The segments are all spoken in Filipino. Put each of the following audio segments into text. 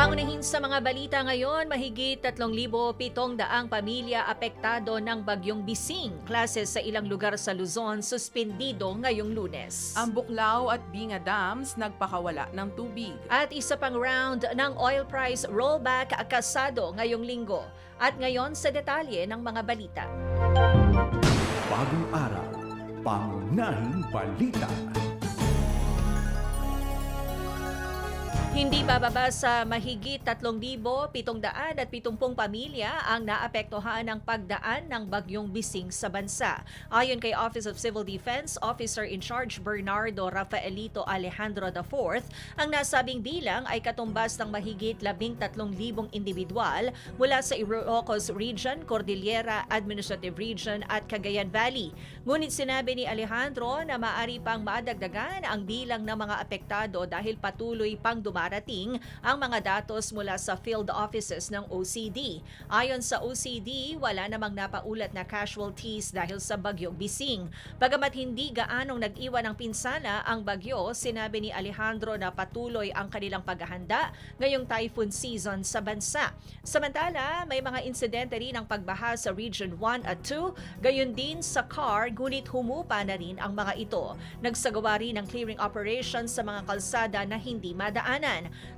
Pangunahin sa mga balita ngayon, mahigit 3,700 pamilya apektado ng bagyong Bising. Klases sa ilang lugar sa Luzon suspendido ngayong lunes. Ang Buklaw at Binga Dams nagpakawala ng tubig. At isa pang round ng oil price rollback kasado ngayong linggo. At ngayon sa detalye ng mga balita. Bagong araw, pangunahing balita. Hindi bababa sa mahigit 3,770 pamilya ang naapektuhan ng pagdaan ng bagyong bising sa bansa. Ayon kay Office of Civil Defense Officer in Charge Bernardo Rafaelito Alejandro IV, ang nasabing bilang ay katumbas ng mahigit 13,000 individual mula sa Ilocos Region, Cordillera Administrative Region at Cagayan Valley. Ngunit sinabi ni Alejandro na maari pang madagdagan ang bilang ng mga apektado dahil patuloy pang dumarating ang mga datos mula sa field offices ng OCD. Ayon sa OCD, wala namang napaulat na casualties dahil sa bagyong Bising. Bagamat hindi gaanong nag-iwan ng pinsala ang bagyo, sinabi ni Alejandro na patuloy ang kanilang paghahanda ngayong typhoon season sa bansa. Samantala, may mga insidente rin ng pagbaha sa Region 1 at 2, gayon din sa CAR, ngunit humupa na rin ang mga ito. Nagsagawa rin ng clearing operations sa mga kalsada na hindi madaanan.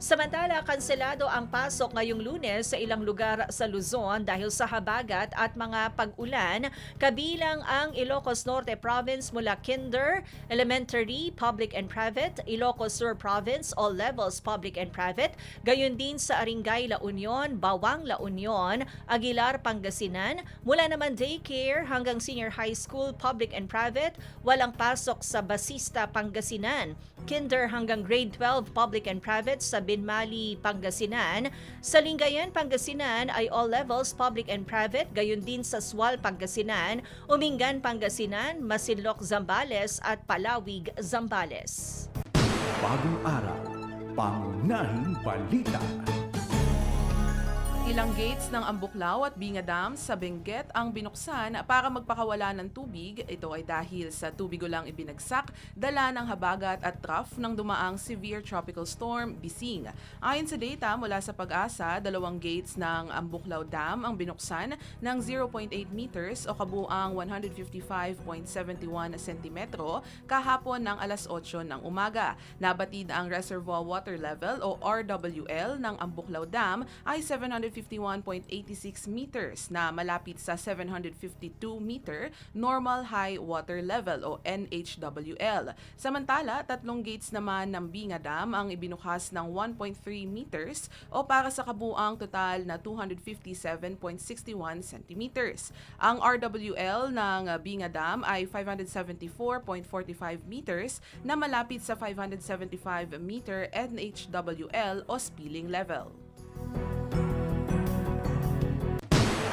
Samantala, kanselado ang pasok ngayong lunes sa ilang lugar sa Luzon dahil sa habagat at mga pag-ulan, kabilang ang Ilocos Norte Province mula Kinder, Elementary, Public and Private, Ilocos Sur Province, all levels public and private, gayon din sa Aringay, La Union, Bawang, La Union, Aguilar, Pangasinan, mula naman daycare hanggang senior high school, public and private, walang pasok sa Basista, Pangasinan, Kinder hanggang grade 12, public and private sa Binmali, Pangasinan. Sa Lingayen, Pangasinan ay all levels public and private, gayon din sa Sual, Pangasinan, Umingan, Pangasinan, Masinloc, Zambales at Palawig, Zambales. Bagong araw, pangunahing balita. Ilang gates ng Ambuklaw at Binga Dams sa Benguet ang binuksan para magpakawala ng tubig. Ito ay dahil sa tubig ulang ibinagsak, dala ng habagat at trough ng dumaang severe tropical storm, Bising. Ayon sa data mula sa pag-asa, dalawang gates ng Ambuklaw Dam ang binuksan ng 0.8 meters o kabuang 155.71 sentimetro kahapon ng alas 8 ng umaga. Nabatid ang reservoir water level o RWL ng Ambuklaw Dam ay 751.86 meters na malapit sa 752 meter normal high water level o NHWL. Samantala, tatlong gates naman ng Binga Dam ang ibinukas ng 1.3 meters o para sa kabuang total na 257.61 centimeters. Ang RWL ng Binga Dam ay 574.45 meters na malapit sa 575 meter NHWL o spilling level.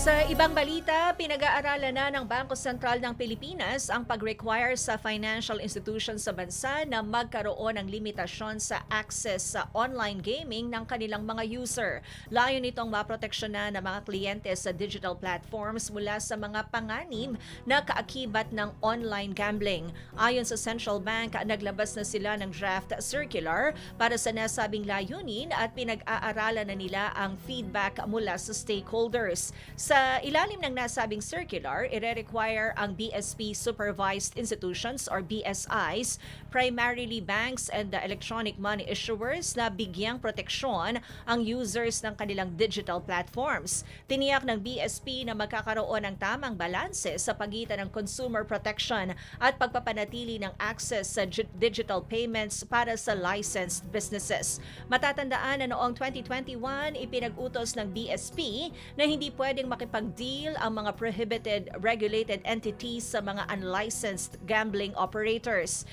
Sa ibang balita, pinag-aaralan na ng Bangko Sentral ng Pilipinas ang pag-require sa financial institutions sa bansa na magkaroon ng limitasyon sa access sa online gaming ng kanilang mga user. Layo nitong maproteksyonan ng mga kliyente sa digital platforms mula sa mga panganib na kaakibat ng online gambling. Ayon sa Central Bank, naglabas na sila ng draft circular para sa nasabing layunin at pinag-aaralan na nila ang feedback mula sa stakeholders. Sa ilalim ng nasabing circular, ire-require ang BSP supervised institutions or BSIs, primarily banks and the electronic money issuers na bigyang proteksyon ang users ng kanilang digital platforms. Tiniyak ng BSP na magkakaroon ng tamang balanse sa pagitan ng consumer protection at pagpapanatili ng access sa gi- digital payments para sa licensed businesses. Matatandaan na noong 2021, ipinag-utos ng BSP na hindi pwedeng makipag-deal ang mga prohibited regulated entities sa mga unlicensed gambling operators.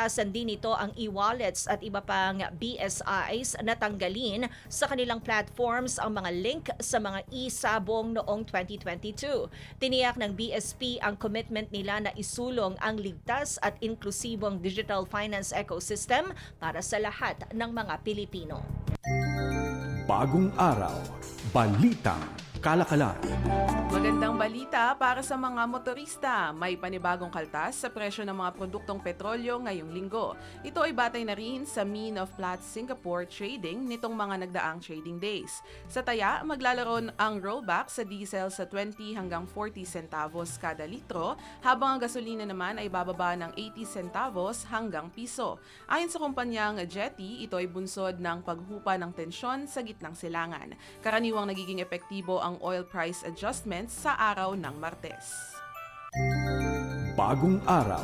Inatasan din ito ang e-wallets at iba pang BSIs na tanggalin sa kanilang platforms ang mga link sa mga e-sabong noong 2022. Tiniyak ng BSP ang commitment nila na isulong ang ligtas at inklusibong digital finance ecosystem para sa lahat ng mga Pilipino. Bagong araw, balitang kalakalan, Magandang balita para sa mga motorista. May panibagong kaltas sa presyo ng mga produktong petrolyo ngayong linggo. Ito ay batay na rin sa mean of Platts Singapore trading nitong mga nagdaang trading days. Sa taya, maglalaro ang rollback sa diesel sa 20 hanggang 40 centavos kada litro, habang ang gasolina naman ay bababa ng 80 centavos hanggang piso. Ayon sa kumpanyang Jetty, ito ay bunsod ng paghupa ng tensyon sa gitnang silangan. Karaniwang nagiging epektibo ang oil price adjustments sa araw ng Martes. bagong araw,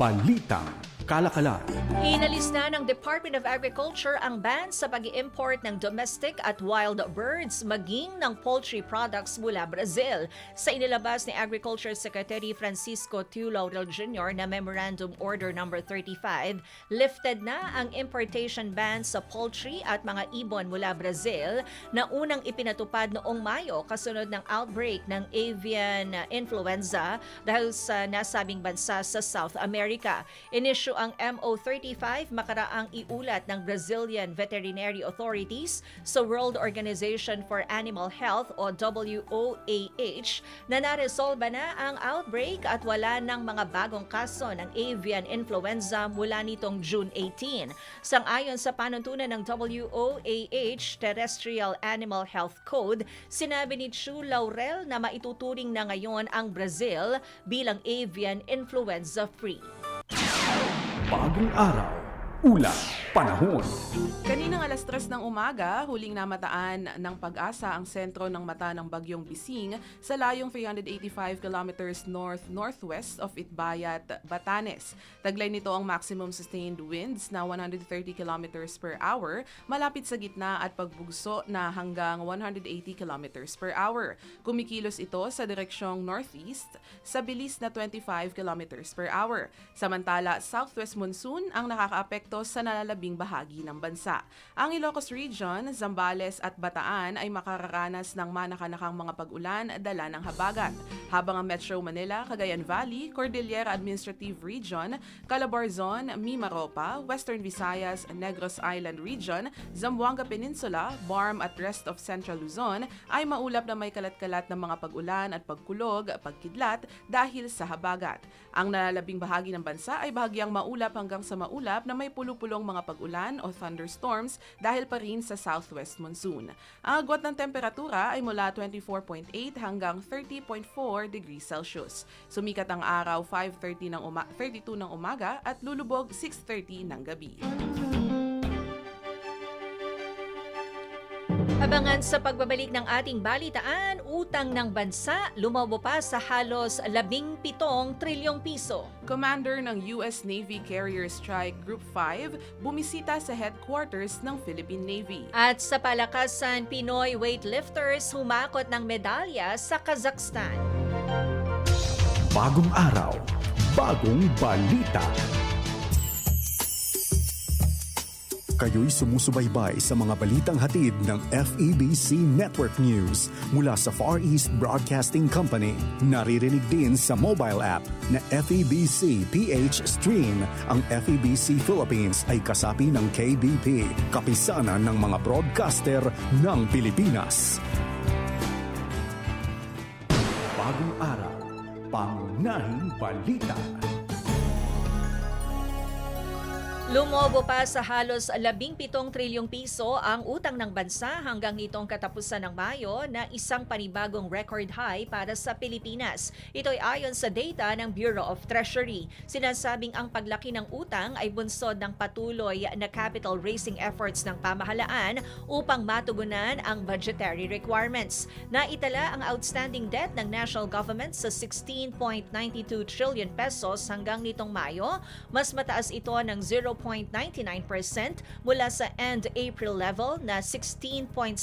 balitang kalakalan, Inalis na ng Department of Agriculture ang ban sa pag import ng domestic at wild birds maging ng poultry products mula Brazil. Sa inilabas ni Agriculture Secretary Francisco Tiu Laurel Jr. na Memorandum Order No. 35, lifted na ang importation ban sa poultry at mga ibon mula Brazil na unang ipinatupad noong Mayo kasunod ng outbreak ng avian influenza dahil sa nasabing bansa sa South America. Ang MO35 makaraang iulat ng Brazilian Veterinary Authorities sa World Organization for Animal Health o WOAH na naresolba na ang outbreak at wala ng mga bagong kaso ng avian influenza mula nitong June 18. Sang-ayon sa panuntunan ng WOAH Terrestrial Animal Health Code, sinabi ni Chu Laurel na maituturing na ngayon ang Brazil bilang avian influenza-free. Bagong araw, ulat, panahon, Kaninang alas 3 ng umaga, huling namataan ng pag-asa ang sentro ng mata ng bagyong Bising sa layong 385 kilometers north-northwest of Itbayat, Batanes. Taglay nito ang maximum sustained winds na 130 kilometers per hour, malapit sa gitna at pagbugso na hanggang 180 kilometers per hour. Kumikilos ito sa direksyong northeast sa bilis na 25 kilometers per hour. Samantala, southwest monsoon ang nakakaapekto sa nalalabing bahagi ng bansa. Ang Ilocos Region, Zambales at Bataan ay makararanas ng manakanakang mga pag-ulan dala ng habagat. Habang ang Metro Manila, Cagayan Valley, Cordillera Administrative Region, Calabarzon, Mimaropa, Western Visayas, Negros Island Region, Zamboanga Peninsula, Barm at rest of Central Luzon ay maulap na may kalat-kalat ng mga pag-ulan at pagkulog, pagkidlat dahil sa habagat. Ang nalalabing bahagi ng bansa ay bahagyang maulap hanggang sa maulap na may pulupulong mga pag-ulan o thunderstorms dahil pa rin sa southwest monsoon. Ang agwat ng temperatura ay mula 24.8 hanggang 30.4 degrees Celsius. Sumikat ang araw 5.30 ng uma- 32 ng umaga at lulubog 6.30 ng gabi. Abangan sa pagbabalik ng ating balitaan, utang ng bansa lumabo pa sa halos 17 trilyong piso. Commander ng US Navy Carrier Strike Group 5 bumisita sa headquarters ng Philippine Navy. At sa palakasan, Pinoy weightlifters humakot ng medalya sa Kazakhstan. bagong araw, bagong balita. Kayo'y sumusubaybay sa mga balitang hatid ng FEBC Network News mula sa Far East Broadcasting Company. Naririnig din sa mobile app na FEBC PH Stream. Ang FEBC Philippines ay kasapi ng KBP, kapisanan ng mga broadcaster ng Pilipinas. Bagong araw, pangunahing balita. Lumobo pa sa halos 17 trilyong piso ang utang ng bansa hanggang nitong katapusan ng Mayo na isang panibagong record high para sa Pilipinas. Ito ay ayon sa data ng Bureau of Treasury. Sinasabing ang paglaki ng utang ay bunsod ng patuloy na capital raising efforts ng pamahalaan upang matugunan ang budgetary requirements. Naitala ang outstanding debt ng national government sa 16.92 trillion pesos hanggang nitong Mayo. Mas mataas ito ng 0.99% mula sa end April level na 16.75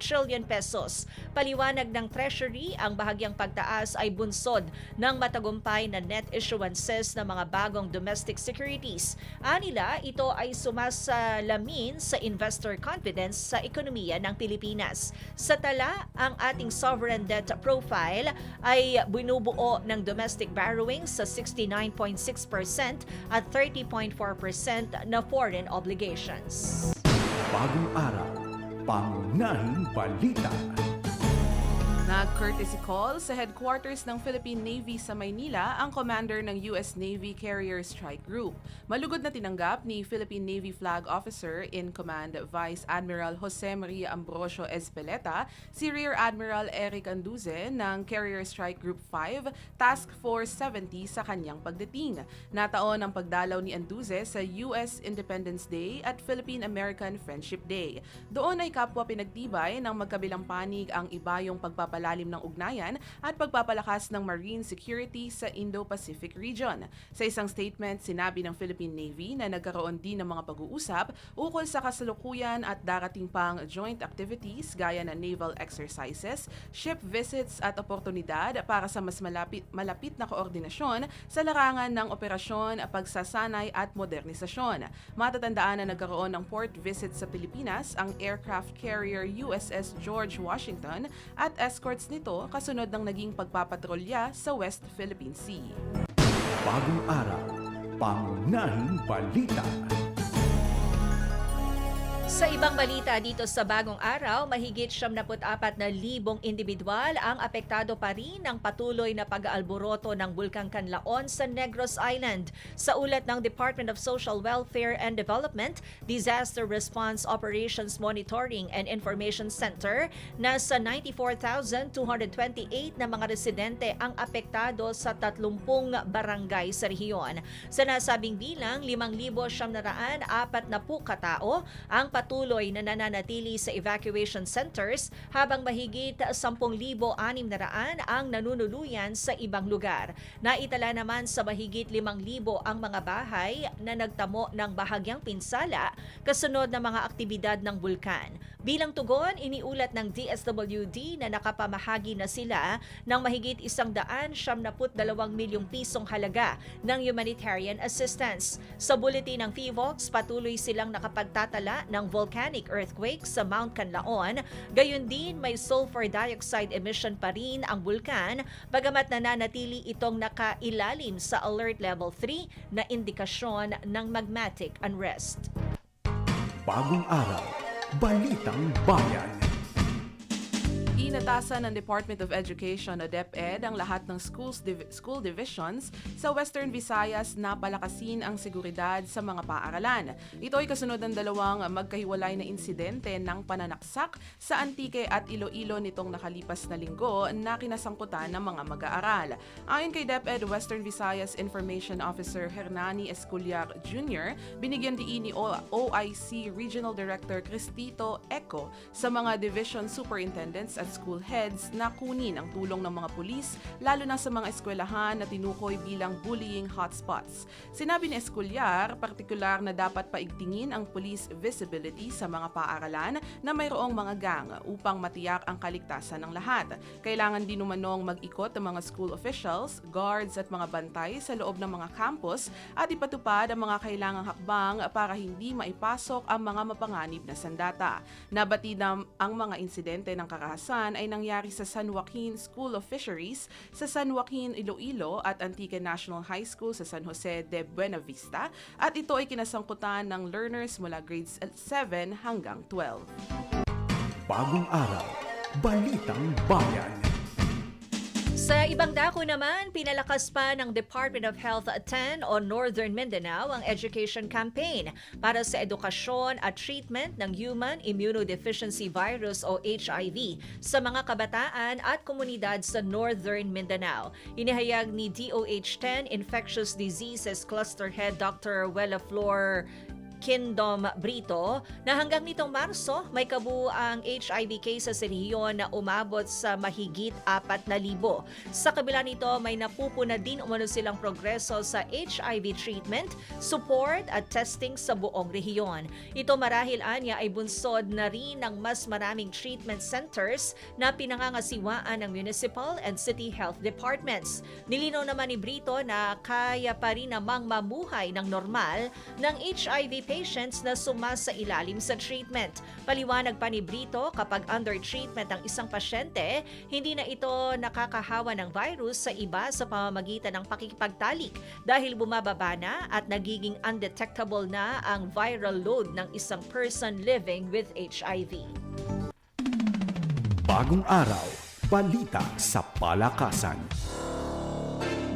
trillion pesos. Paliwanag ng Treasury, ang bahagyang pagtaas ay bunsod ng matagumpay na net issuances ng mga bagong domestic securities. Anila, ito ay sumasalamin sa investor confidence sa ekonomiya ng Pilipinas. Sa tala, ang ating sovereign debt profile ay binubuo ng domestic borrowing sa 69.6% at 30.4% na foreign obligations. Bagong araw, pangunahing balita. Nag-courtesy call sa headquarters ng Philippine Navy sa Maynila ang commander ng US Navy Carrier Strike Group. Malugod na tinanggap ni Philippine Navy Flag Officer in Command Vice Admiral Jose Maria Ambrosio Espeleta si Rear Admiral Eric Anduze ng Carrier Strike Group 5 Task Force 70 sa kanyang pagdating. Nataon ang pagdalaw ni Anduze sa US Independence Day at Philippine-American Friendship Day. Doon ay kapwa pinagtibay ng magkabilang panig ang ibayong pagpapalalim ng ugnayan at pagpapalakas ng marine security sa Indo-Pacific region. Sa isang statement, sinabi ng Philippine Navy na nagkaroon din ng mga pag-uusap ukol sa kasalukuyan at darating pang joint activities gaya ng naval exercises, ship visits at oportunidad para sa mas malapit, malapit na koordinasyon sa larangan ng operasyon, pagsasanay at modernisasyon. Matatandaan na nagkaroon ng port visit sa Pilipinas ang aircraft carrier USS George Washington at escorts nito kasunod ng naging pagpapatrolya sa West Philippine Sea. Bagong araw, pangunahing balita. Sa ibang balita dito sa bagong araw, mahigit 74 na libong individual ang apektado pa rin ng patuloy na pag-aalboroto ng Bulkang Kanlaon sa Negros Island. Sa ulat ng Department of Social Welfare and Development, Disaster Response Operations Monitoring and Information Center, nasa 94,228 na mga residente ang apektado sa 30 barangay sa rehiyon. Sa nasabing bilang, 5,740 katao ang patuloy na nananatili sa evacuation centers habang mahigit 10,600 ang nanunuluyan sa ibang lugar. Naitala naman sa mahigit 5,000 ang mga bahay na nagtamo ng bahagyang pinsala kasunod ng mga aktibidad ng bulkan. Bilang tugon, iniulat ng DSWD na nakapamahagi na sila ng mahigit isang daan milyong pisong halaga ng humanitarian assistance. Sa bulletin ng FIVOX, patuloy silang nakapagtatala ng volcanic earthquake sa Mount Canlaon. Gayon din may sulfur dioxide emission pa rin ang bulkan bagamat nananatili itong nakailalim sa alert level 3 na indikasyon ng magmatic unrest. Bagong araw, balitang bayan. Inatasan ng Department of Education o DepEd ang lahat ng schools div- school divisions sa Western Visayas na palakasin ang seguridad sa mga paaralan. Ito ay kasunod ng dalawang magkahiwalay na insidente ng pananaksak sa Antique at Iloilo nitong nakalipas na linggo na kinasangkutan ng mga mag-aaral. Ayon kay DepEd Western Visayas Information Officer Hernani Esculiar Jr., binigyan diin ni OIC Regional Director Cristito Eco sa mga division superintendents at school heads na kunin ang tulong ng mga pulis lalo na sa mga eskwelahan na tinukoy bilang bullying hotspots. Sinabi ni Esculiar, partikular na dapat paigtingin ang police visibility sa mga paaralan na mayroong mga gang upang matiyak ang kaligtasan ng lahat. Kailangan din umanong mag-ikot ang mga school officials, guards at mga bantay sa loob ng mga campus at ipatupad ang mga kailangang hakbang para hindi maipasok ang mga mapanganib na sandata. Nabati na ang mga insidente ng karahasan ay nangyari sa San Joaquin School of Fisheries, sa San Joaquin, Iloilo at Antique National High School sa San Jose de Buenavista at ito ay kinasangkutan ng learners mula grades 7 hanggang 12. Bagong araw, balitang bayan. Sa ibang dako naman, pinalakas pa ng Department of Health 10 o Northern Mindanao ang education campaign para sa edukasyon at treatment ng Human Immunodeficiency Virus o HIV sa mga kabataan at komunidad sa Northern Mindanao. Inihayag ni DOH-10 Infectious Diseases Cluster Head Dr. Wella Flor Kingdom Brito na hanggang nitong Marso may kabuang HIV cases sa rehiyon na umabot sa mahigit 4,000. Sa kabila nito may napupuna din umano silang progreso sa HIV treatment, support at testing sa buong rehiyon. Ito marahil anya ay bunsod na rin ng mas maraming treatment centers na pinangangasiwaan ng municipal and city health departments. Nilinaw naman ni Brito na kaya pa rin namang mamuhay ng normal ng HIV patients na sumasa ilalim sa treatment. Paliwanag pa ni Brito, kapag under treatment ang isang pasyente, hindi na ito nakakahawa ng virus sa iba sa pamamagitan ng pakikipagtalik dahil bumababa na at nagiging undetectable na ang viral load ng isang person living with HIV. Bagong araw, balita sa palakasan.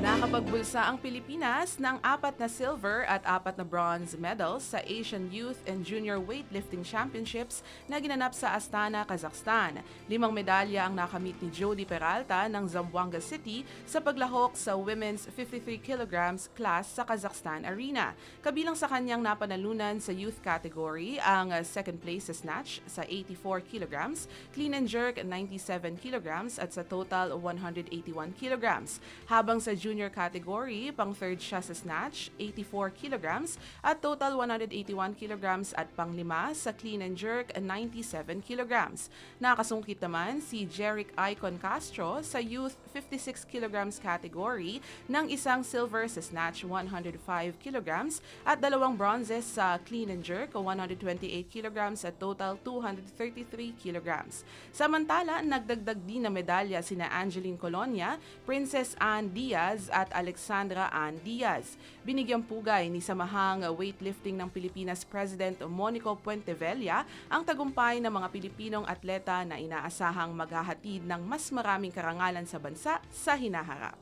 Nakapagbulsa ang Pilipinas ng apat na silver at apat na bronze medals sa Asian Youth and Junior Weightlifting Championships na ginanap sa Astana, Kazakhstan. Limang medalya ang nakamit ni Jody Peralta ng Zamboanga City sa paglahok sa women's 53 kilograms class sa Kazakhstan Arena. Kabilang sa kanyang napanalunan sa youth category ang uh, second place sa snatch sa 84 kilograms, clean and jerk 97 kilograms at sa total 181 kilograms. Habang sa junior category, pang third siya sa snatch, 84 kilograms at total 181 kilograms at pang lima sa clean and jerk 97 kilograms. Nakasungkit naman si Jeric Icon Castro sa youth 56 kilograms category ng isang silver sa snatch 105 kilograms at dalawang bronzes sa clean and jerk 128 kilograms at total 233 kilograms. Samantala, nagdagdag din na medalya sina Angeline Colonia, Princess Anne Diaz at Alexandra Ann Diaz. Binigyang pugay ni Samahang Weightlifting ng Pilipinas President Monico Puentevella ang tagumpay ng mga Pilipinong atleta na inaasahang maghahatid ng mas maraming karangalan sa bansa sa hinaharap.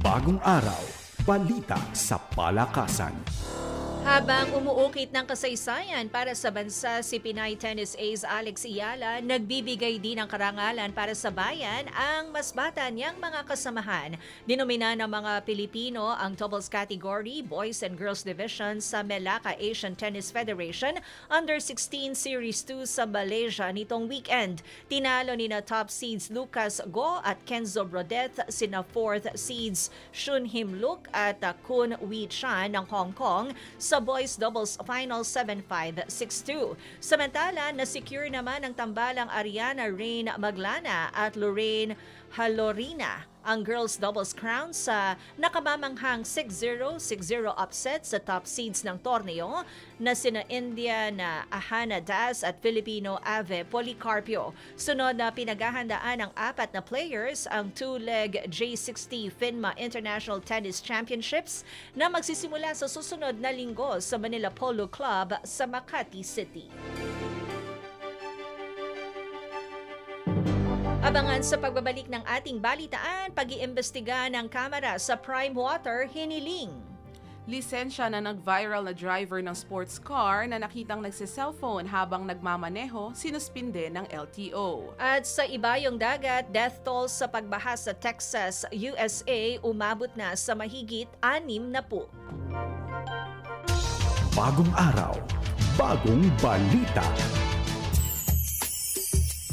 Bagong araw, balita sa palakasan. Habang umuukit ng kasaysayan para sa bansa si Pinay tennis ace Alex Iyala, nagbibigay din ng karangalan para sa bayan ang mas bata niyang mga kasamahan. Dinomina ng mga Pilipino ang doubles category, boys and girls division sa Melaka Asian Tennis Federation Under 16 Series 2 sa Malaysia nitong weekend. Tinalo ni na top seeds Lucas Go at Kenzo Brodeth sina fourth seeds Shun Him Luk at Kun Wee Chan ng Hong Kong sa boys doubles final 7-5, 6-2. Samantala, na-secure naman ng tambalang Ariana Rain Maglana at Lorraine Halorina ang girls doubles crown sa nakamamanghang 6-0, 6-0 upset sa top seeds ng torneo na sina India na Ahana Das at Filipino Ave Policarpio. Sunod na pinaghahandaan ng apat na players ang two-leg J60 FINMA International Tennis Championships na magsisimula sa susunod na linggo sa Manila Polo Club sa Makati City. Abangan sa pagbabalik ng ating balitaan, pag-iimbestiga ng kamera sa Prime Water Hiniling. Lisensya na nag-viral na driver ng sports car na nakitang nagsiselfone habang nagmamaneho, sinuspinde ng LTO. At sa ibayong dagat, death toll sa pagbaha sa Texas, USA umabot na sa mahigit anim na po. Bagong araw, bagong balita.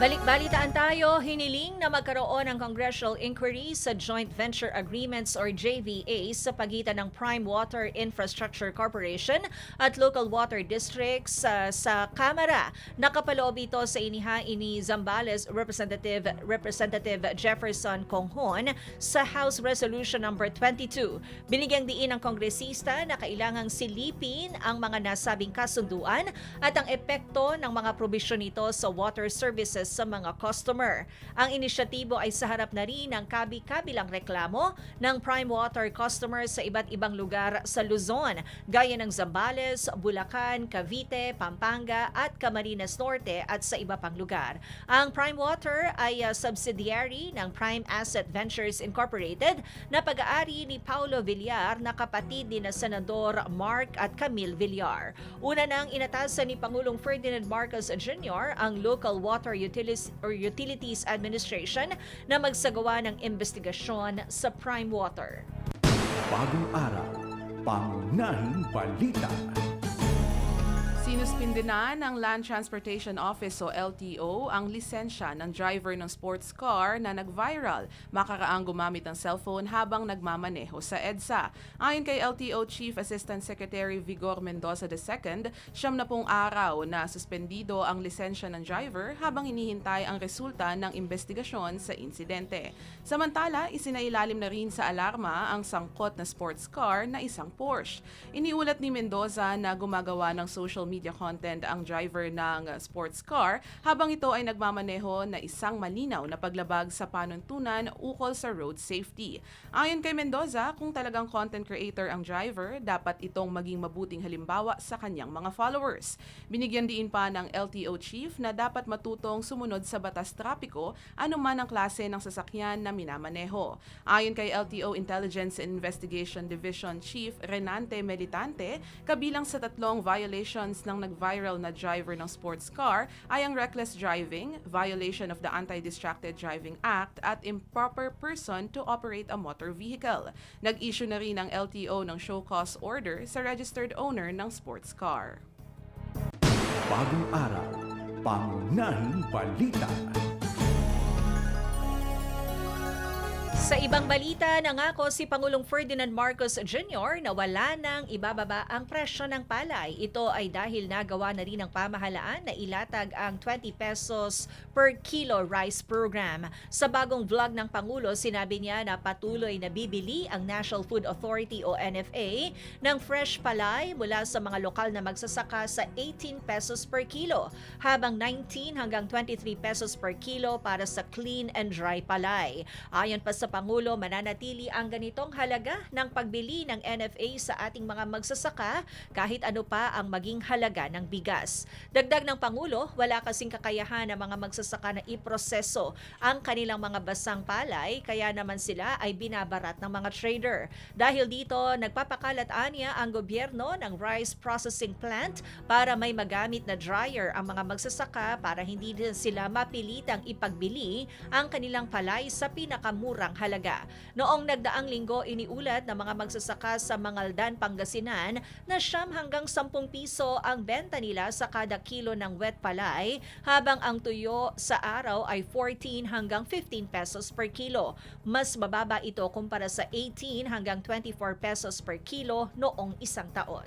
Balik-balitaan tayo, hiniling na magkaroon ng congressional inquiry sa Joint Venture Agreements or JVA sa pagitan ng Prime Water Infrastructure Corporation at local water districts sa, sa Kamara. Nakapaloob ito sa inihain ni Zambales Representative Representative Jefferson Conghon sa House Resolution number 22. Binigyang diin ng kongresista na kailangang silipin ang mga nasabing kasunduan at ang epekto ng mga probisyon nito sa water services sa mga customer. Ang inisyatibo ay sa harap na rin ng kabi-kabilang reklamo ng Prime Water customers sa iba't ibang lugar sa Luzon, gaya ng Zambales, Bulacan, Cavite, Pampanga at Camarines Norte at sa iba pang lugar. Ang Prime Water ay uh, subsidiary ng Prime Asset Ventures Incorporated na pag-aari ni Paulo Villar na kapatid ni na Senador Mark at Camille Villar. Una nang inatasan ni Pangulong Ferdinand Marcos Jr. ang local water utilities or utilities administration na magsagawa ng investigasyon sa Prime Water. Bagong araw, pangunahing balita. Sinuspinde na ng Land Transportation Office o LTO ang lisensya ng driver ng sports car na nag-viral makaraang gumamit ng cellphone habang nagmamaneho sa EDSA. Ayon kay LTO Chief Assistant Secretary Vigor Mendoza II, siyam na pong araw na suspendido ang lisensya ng driver habang hinihintay ang resulta ng investigasyon sa insidente. Samantala, isinailalim na rin sa alarma ang sangkot na sports car na isang Porsche. Iniulat ni Mendoza na gumagawa ng social media content ang driver ng uh, sports car habang ito ay nagmamaneho na isang malinaw na paglabag sa panuntunan ukol sa road safety. Ayon kay Mendoza, kung talagang content creator ang driver, dapat itong maging mabuting halimbawa sa kanyang mga followers. Binigyan diin pa ng LTO chief na dapat matutong sumunod sa batas trapiko anuman ang klase ng sasakyan na minamaneho. Ayon kay LTO Intelligence and Investigation Division Chief Renante Melitante, kabilang sa tatlong violations ng nag-viral na driver ng sports car ay ang reckless driving, violation of the Anti-Distracted Driving Act at improper person to operate a motor vehicle. Nag-issue na rin ang LTO ng show cause order sa registered owner ng sports car. Bagong araw, pangunahing balita. Sa ibang balita, nangako si Pangulong Ferdinand Marcos Jr. na wala nang ibababa ang presyo ng palay. Ito ay dahil nagawa na rin ng pamahalaan na ilatag ang 20 pesos per kilo rice program. Sa bagong vlog ng Pangulo, sinabi niya na patuloy na bibili ang National Food Authority o NFA ng fresh palay mula sa mga lokal na magsasaka sa 18 pesos per kilo, habang 19 hanggang 23 pesos per kilo para sa clean and dry palay. Ayon pa sa Pangulo, mananatili ang ganitong halaga ng pagbili ng NFA sa ating mga magsasaka kahit ano pa ang maging halaga ng bigas. Dagdag ng Pangulo, wala kasing kakayahan ng mga magsasaka na iproseso ang kanilang mga basang palay kaya naman sila ay binabarat ng mga trader. Dahil dito, nagpapakalat anya ang gobyerno ng rice processing plant para may magamit na dryer ang mga magsasaka para hindi din sila mapilitang ipagbili ang kanilang palay sa pinakamurang halaga. Noong nagdaang linggo, iniulat ng mga magsasaka sa Mangaldan, Pangasinan na siyam hanggang 10 piso ang benta nila sa kada kilo ng wet palay habang ang tuyo sa araw ay 14 hanggang 15 pesos per kilo. Mas mababa ito kumpara sa 18 hanggang 24 pesos per kilo noong isang taon.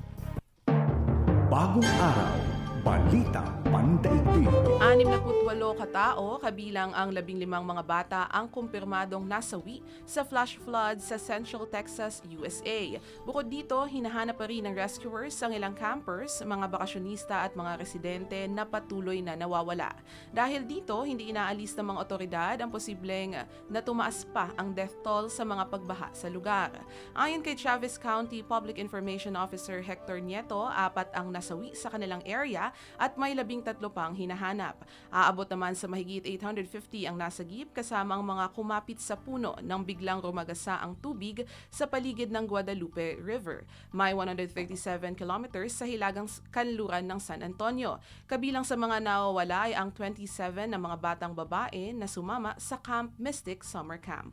Bagong araw, balita pandaigdig. 68 katao, kabilang ang 15 mga bata ang kumpirmadong nasawi sa flash flood sa Central Texas, USA. Bukod dito, hinahanap pa rin ng rescuers ang ilang campers, mga bakasyonista at mga residente na patuloy na nawawala. Dahil dito, hindi inaalis ng mga otoridad ang posibleng na tumaas pa ang death toll sa mga pagbaha sa lugar. Ayon kay Chavez County Public Information Officer Hector Nieto, apat ang nasawi sa kanilang area at may labing tatlo pang hinahanap. Aabot naman sa mahigit 850 ang nasagip kasama ang mga kumapit sa puno nang biglang rumagasa ang tubig sa paligid ng Guadalupe River. May 137 kilometers sa hilagang kanluran ng San Antonio. Kabilang sa mga nawawala ay ang 27 na mga batang babae na sumama sa Camp Mystic Summer Camp.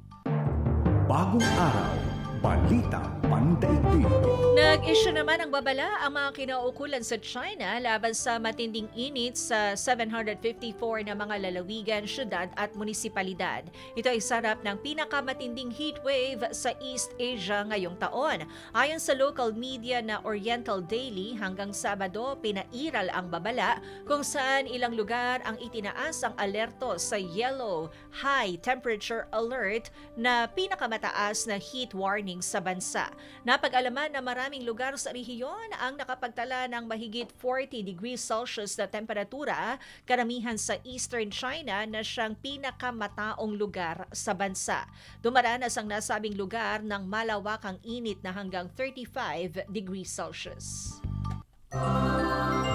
Bagong araw, balita pandaigdig. Nag-issue naman ng babala ang mga kinaukulan sa China laban sa matinding init sa 754 na mga lalawigan, syudad at munisipalidad. Ito ay sarap ng pinakamatinding heat wave sa East Asia ngayong taon. Ayon sa local media na Oriental Daily, hanggang Sabado pinairal ang babala kung saan ilang lugar ang itinaas ang alerto sa yellow high temperature alert na pinakamataas na heat warning sa bansa. Napag-alaman na maraming lugar sa rehiyon ang nakapagtala ng mahigit 40 degrees Celsius na temperatura, karamihan sa eastern China na siyang pinakamataong lugar sa bansa. Dumaranas ang nasabing lugar ng malawakang init na hanggang 35 degrees Celsius.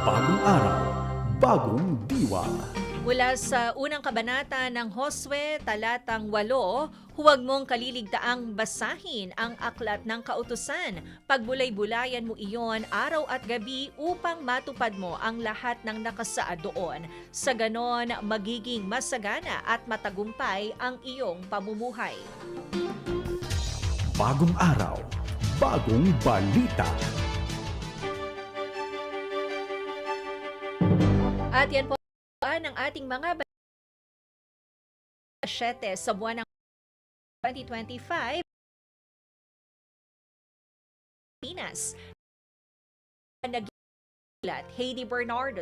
Bagong araw, bagong diwa. Mula sa unang kabanata ng Hoswe, talatang 8, huwag mong kaliligtaang basahin ang aklat ng kautusan. Pagbulay-bulayan mo iyon araw at gabi upang matupad mo ang lahat ng nakasaad doon. Sa ganon, magiging masagana at matagumpay ang iyong pamumuhay. Bagong araw, bagong balita. At yan po ang ating mga 7 sa buwan ng 2025. Pinas. Naglat Heidi Bernardo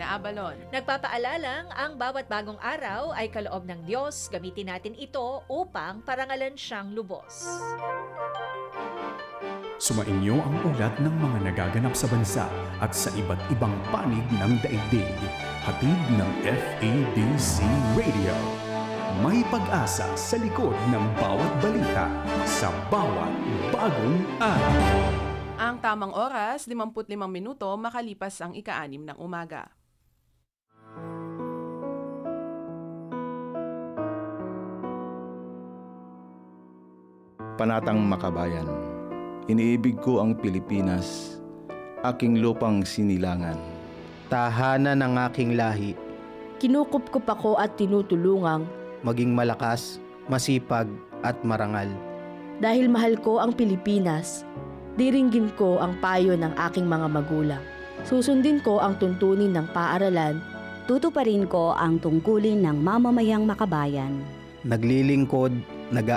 na Abalon. Nagpapaalalang ang bawat bagong araw ay kaloob ng Diyos. Gamitin natin ito upang parangalan siyang lubos. Sumainyo ang ulat ng mga nagaganap sa bansa at sa iba't ibang panig ng daigdig. Hatid ng FABC Radio. May pag-asa sa likod ng bawat balita sa bawat bagong araw. Ang tamang oras, 55 minuto makalipas ang ika-anim ng umaga. Panatang Makabayan. Iniibig ko ang Pilipinas, aking lupang sinilangan. tahanan ng aking lahi, Kinukupkup ako at tinutulungang maging malakas, masipag at marangal. dahil mahal ko ang Pilipinas. Diringgin ko ang payo ng aking mga magulang. Susundin ko ang tuntunin ng paaralan. Tutuparin ko ang tungkulin ng mamamayang makabayan. Naglilingkod, nag